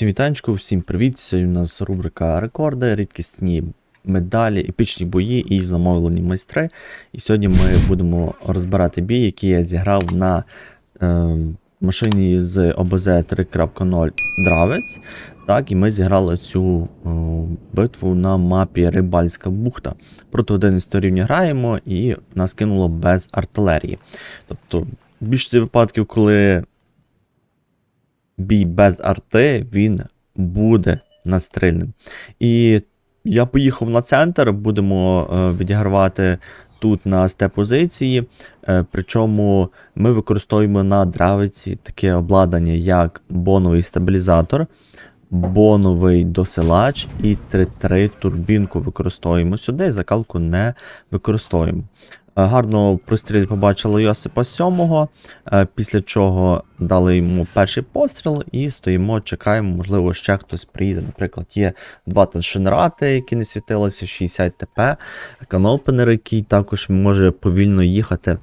Всім вітанечку, всім привіт! Сьогодні у нас рубрика рекорди, рідкісні медалі, епічні бої і замовлені майстри. І сьогодні ми будемо розбирати бій, який я зіграв на е, машині з ОБЗ 3.0 Дравець. Так, і ми зіграли цю е, битву на мапі Рибальська бухта. Проти 11 рівня граємо і нас кинуло без артилерії. Тобто, більшості випадків, коли бій без арти, він буде настрільним. І я поїхав на центр, будемо е, відігравати тут на СТ-позиції. Е, причому ми використовуємо на дравиці таке обладнання, як боновий стабілізатор, боновий досилач і 3-3 турбінку використовуємо сюди, закалку не використовуємо. Е, Гарно простріл побачили Йосипа Сьомого, е, після чого дали йому перший постріл і стоїмо, чекаємо, можливо, ще хтось приїде. Наприклад, є два таншенерати, які не світилися, 60 ТП, канопенер, який також може повільно їхати.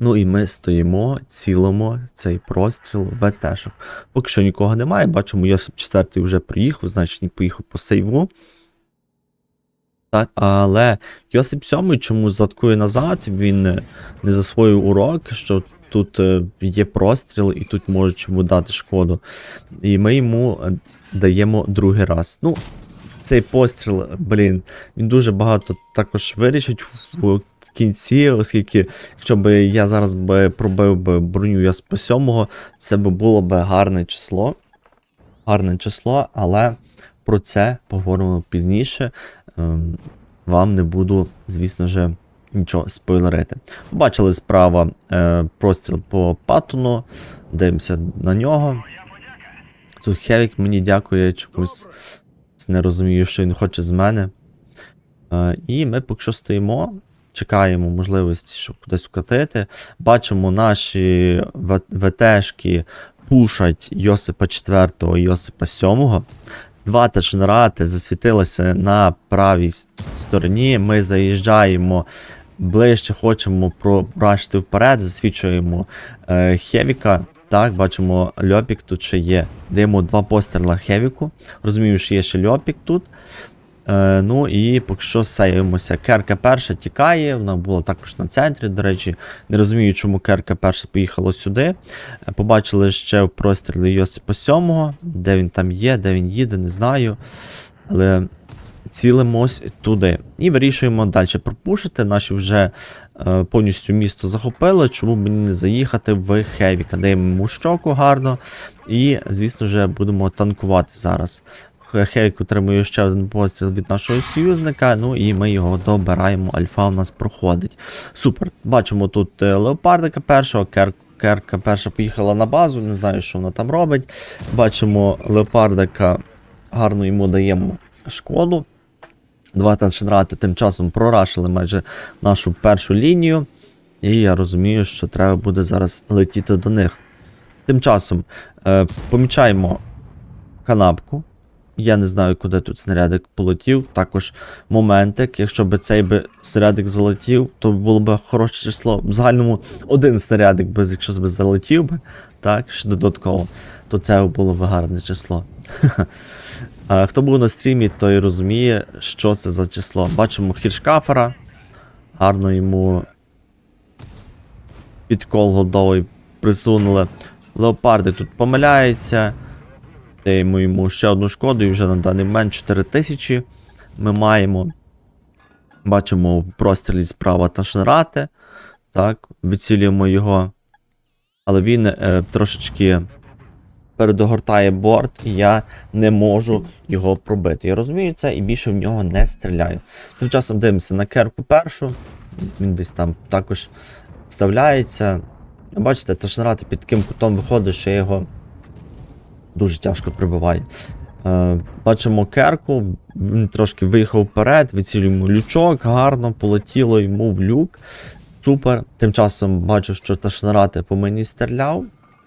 Ну і ми стоїмо, цілимо цей простріл ВТ-шок. Поки що нікого немає, бачимо, Йосип 4 вже приїхав, значить він поїхав по сейву. Так, але Йосип 7 чомусь заткує назад, він е, не засвоїв урок, що тут е, є простріл і тут можуть йому дати шкоду. І ми йому е, даємо другий раз. Ну, цей постріл, блін, він дуже багато також вирішить в кінці, оскільки, якщо б я зараз би пробив би броню Йосипа 7, це би було б гарне число. Гарне число, але про це поговоримо пізніше. Ем, Вам не буду, звісно ж, нічого спойлерити. Побачили справа е, простріл по Паттону, дивимося на нього. Тут Хевік мені дякує чомусь. Не розумію, що він хоче з мене. Е, і ми поки що стоїмо, чекаємо можливості, щоб кудись вкатити. Бачимо, наші ВТшки пушать Йосипа 4 і Йосипа 7. Два тачнерати засвітилися на правій стороні. Ми заїжджаємо ближче, хочемо пробачити вперед, засвічуємо е, Хевіка. Так, бачимо, Льопік тут ще є. Даємо два постріла Хевіку. Розумію, що є ще Льопік тут. Е, ну і поки що сейвимося. Керка перша тікає, вона була також на центрі. До речі, не розумію, чому Керка перша поїхала сюди. Е, Побачили ще в прострілі Йосипа 7, де він там є, де він їде, не знаю. Але цілимось туди. І вирішуємо далі пропушити. Наші вже е, повністю місто захопили. Чому б мені не заїхати в Хевіка? Даємо йому щоку гарно. І, звісно ж, будемо танкувати зараз. Хейк отримує ще один постріл від нашого союзника, ну і ми його добираємо. Альфа у нас проходить. Супер. Бачимо тут е, леопардика першого, кер, керка перша поїхала на базу, не знаю, що вона там робить. Бачимо леопардика, гарно йому даємо шкоду. Два таншенрати тим часом прорашили майже нашу першу лінію. І я розумію, що треба буде зараз летіти до них. Тим часом е, помічаємо канапку. Я не знаю, куди тут снарядик полетів. Також моментик. Якщо б цей би снарядик залетів, то було б хороше число. В загальному один снарядик, би, якщо б залетів би, так, ще додатково, то це було б гарне число. А Хто був на стрімі, той розуміє, що це за число. Бачимо хіршкафера. Гарно йому підкол годовий присунули. Леопарди тут помиляються. Даємо йому ще одну шкоду, і вже на даний момент 4000 ми маємо. Бачимо в прострілі справа Ташнрати. Так, відцілюємо його. Але він е, трошечки передогортає борт, і я не можу його пробити. Я розумію це і більше в нього не стріляю. Тим часом дивимося на керку першу. Він десь там також вставляється. Бачите, Ташнрати під таким кутом виходить, що я його дуже тяжко прибиває. Е, бачимо керку, він трошки виїхав вперед, відцілюємо лючок, гарно полетіло йому в люк. Супер. Тим часом бачу, що Ташнарати по мені стріляв,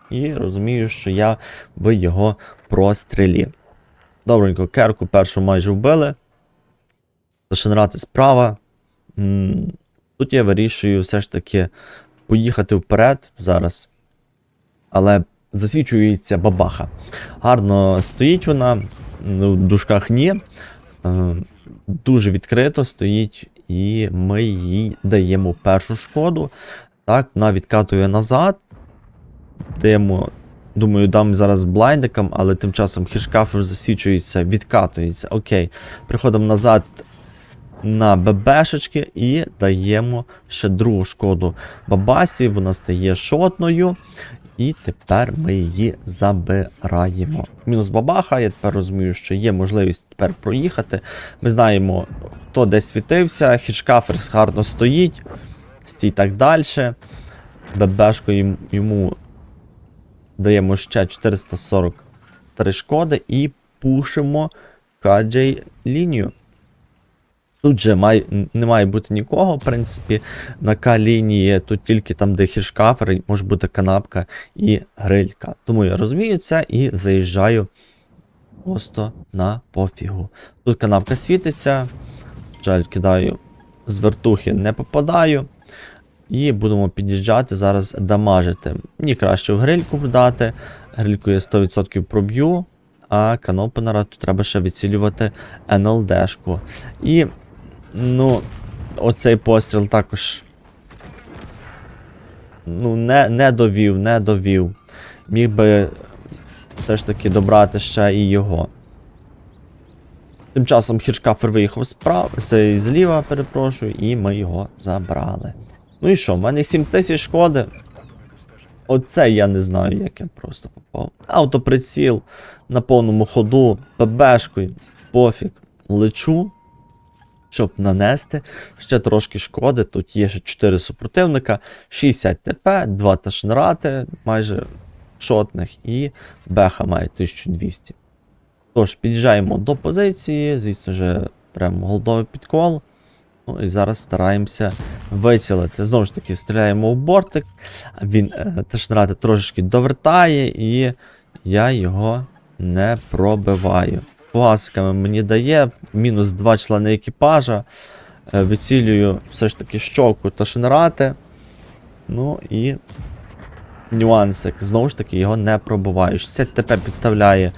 і розумію, що я в його прострілі. Добренько, керку першу майже вбили. Ташнарати справа. Тут я вирішую все ж таки поїхати вперед зараз. Але засвічується бабаха. Гарно стоїть вона, в дужках ні. Е, дуже відкрито стоїть, і ми їй даємо першу шкоду. Так, вона відкатує назад. Даємо, думаю, дам зараз блайндикам, але тим часом хішкафер засвічується, відкатується. Окей. Приходимо назад на ББшечки і даємо ще другу шкоду бабасі. Вона стає шотною. І тепер ми її забираємо. Мінус бабаха, я тепер розумію, що є можливість тепер проїхати. Ми знаємо, хто десь світився, хічкафер гарно стоїть, стій так далі. ББшку йому даємо ще 443 шкоди і пушимо каджей лінію. Тут же має, не має бути нікого, в принципі, на К-лінії, тут тільки там, де хішкафер, може бути канапка і грилька. Тому я розумію це і заїжджаю просто на пофігу. Тут канапка світиться. Жаль, кидаю з вертухи, не попадаю. І будемо під'їжджати зараз дамажити. Мені краще в грильку дати. Грильку я 100% проб'ю, а канопенера тут треба ще відцілювати НЛДшку. І, ну, оцей постріл також. Ну, не, не довів, не довів. Міг би все ж таки добрати ще і його. Тим часом Хіршкафер виїхав справа, це зліва, перепрошую, і ми його забрали. Ну і що, в мене 7 тисяч шкоди. Оце я не знаю, як я просто попав. Автоприціл на повному ходу, ПБшкою, пофіг, лечу, щоб нанести ще трошки шкоди. Тут є ще 4 супротивника, 60 ТП, 2 ташнерати, майже шотних, і беха має 1200. Тож, під'їжджаємо до позиції, звісно ж, прямо голдовий підкол. Ну і зараз стараємося вицілити. Знову ж таки, стріляємо у бортик. Він е, ташнерати трошечки довертає, і я його не пробиваю. Класиками мені дає мінус 2 члени екіпажа. Е, Вицілюю все ж таки щоку ташнерати. Ну і нюансик. Знову ж таки, його не пробуваю. 60 ТП підставляє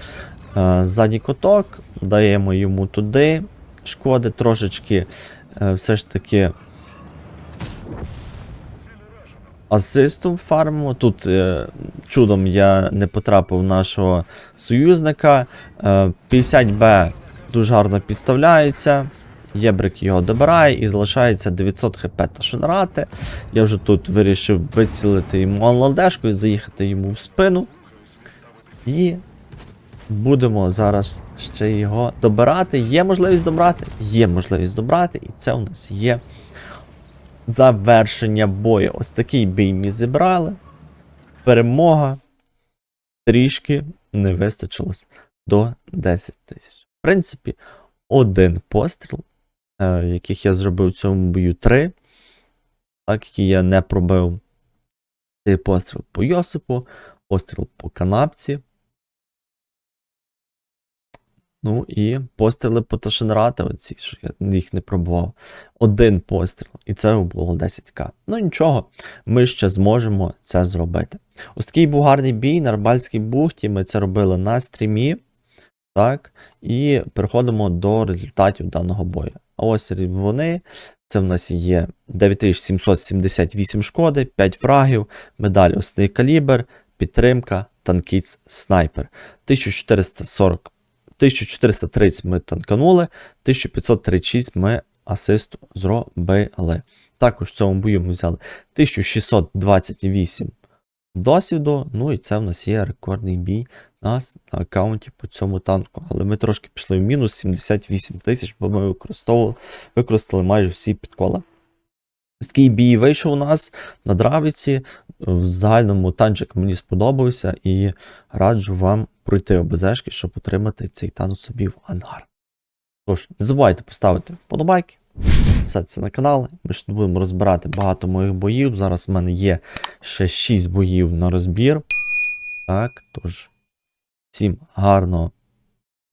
е, задній куток, даємо йому туди шкоди трошечки. е, все ж таки асисту фарму. Тут е, чудом я не потрапив нашого союзника. Е, 50Б дуже гарно підставляється. Єбрик його добирає і залишається 900 хп та шенрати. Я вже тут вирішив вицілити йому ЛЛДшку і заїхати йому в спину. І будемо зараз ще його добирати. Є можливість добрати? Є можливість добрати, і це у нас є завершення бою. Ось такий бій ми зібрали. Перемога трішки не вистачилось до 10 тисяч. В принципі, один постріл, е, яких я зробив в цьому бою три, так які я не пробив. Це постріл по Йосипу, постріл по канапці. Ну і постріли по Ташенрати, оці, що я їх не пробував. Один постріл, і це було 10к. Ну нічого, ми ще зможемо це зробити. Ось такий був гарний бій на Рибальській бухті. Ми це робили на стрімі. Так, і переходимо до результатів даного бою. А ось вони. Це в нас є 9778 шкоди, 5 фрагів, медаль Осний калібр, підтримка, танкіц, снайпер. 1440 1430 ми танканули, 1536 ми асисту зробили. Також в цьому бою ми взяли 1628 досвіду. Ну і це в нас є рекордний бій нас на аккаунті по цьому танку. Але ми трошки пішли в мінус 78 тисяч, бо ми використовували, використали майже всі підкола. Ось такий бій вийшов у нас на Дравіці. В загальному танчик мені сподобався і раджу вам пройти ОБЗшки, щоб отримати цей танк собі в ангар. Тож, не забувайте поставити вподобайки, підписатися на канал. Ми ж будемо розбирати багато моїх боїв. Зараз в мене є ще 6 боїв на розбір. Так, тож, всім гарного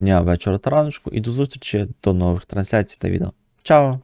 дня, вечора та раночку і до зустрічі до нових трансляцій та відео. Чао!